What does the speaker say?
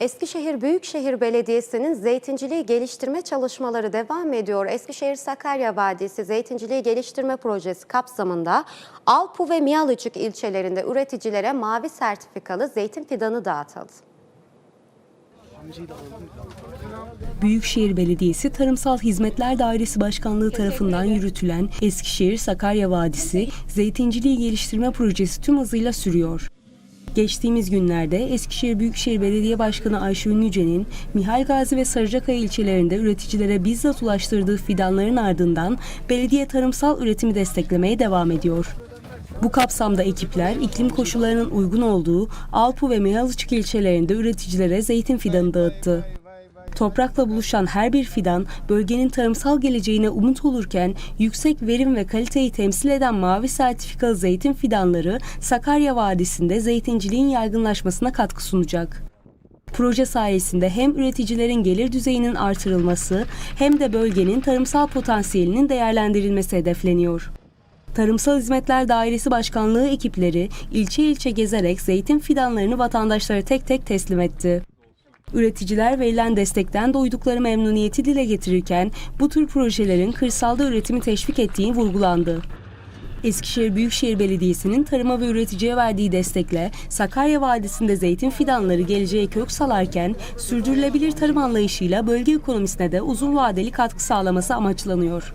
Eskişehir Büyükşehir Belediyesi'nin zeytinciliği geliştirme çalışmaları devam ediyor. Eskişehir Sakarya Vadisi Zeytinciliği Geliştirme Projesi kapsamında Alpu ve Miyalıçık ilçelerinde üreticilere mavi sertifikalı zeytin fidanı dağıtıldı. Büyükşehir Belediyesi Tarımsal Hizmetler Dairesi Başkanlığı tarafından yürütülen Eskişehir Sakarya Vadisi Zeytinciliği Geliştirme Projesi tüm hızıyla sürüyor. Geçtiğimiz günlerde Eskişehir Büyükşehir Belediye Başkanı Ayşe Ünlüce'nin Mihal Gazi ve Sarıcakaya ilçelerinde üreticilere bizzat ulaştırdığı fidanların ardından belediye tarımsal üretimi desteklemeye devam ediyor. Bu kapsamda ekipler iklim koşullarının uygun olduğu Alpu ve Miyalıçık ilçelerinde üreticilere zeytin fidanı dağıttı. Toprakla buluşan her bir fidan bölgenin tarımsal geleceğine umut olurken yüksek verim ve kaliteyi temsil eden mavi sertifikalı zeytin fidanları Sakarya Vadisi'nde zeytinciliğin yaygınlaşmasına katkı sunacak. Proje sayesinde hem üreticilerin gelir düzeyinin artırılması hem de bölgenin tarımsal potansiyelinin değerlendirilmesi hedefleniyor. Tarımsal Hizmetler Dairesi Başkanlığı ekipleri ilçe ilçe gezerek zeytin fidanlarını vatandaşlara tek tek teslim etti. Üreticiler verilen destekten doydukları memnuniyeti dile getirirken bu tür projelerin kırsalda üretimi teşvik ettiği vurgulandı. Eskişehir Büyükşehir Belediyesi'nin tarıma ve üreticiye verdiği destekle Sakarya Vadisi'nde zeytin fidanları geleceğe kök salarken sürdürülebilir tarım anlayışıyla bölge ekonomisine de uzun vadeli katkı sağlaması amaçlanıyor.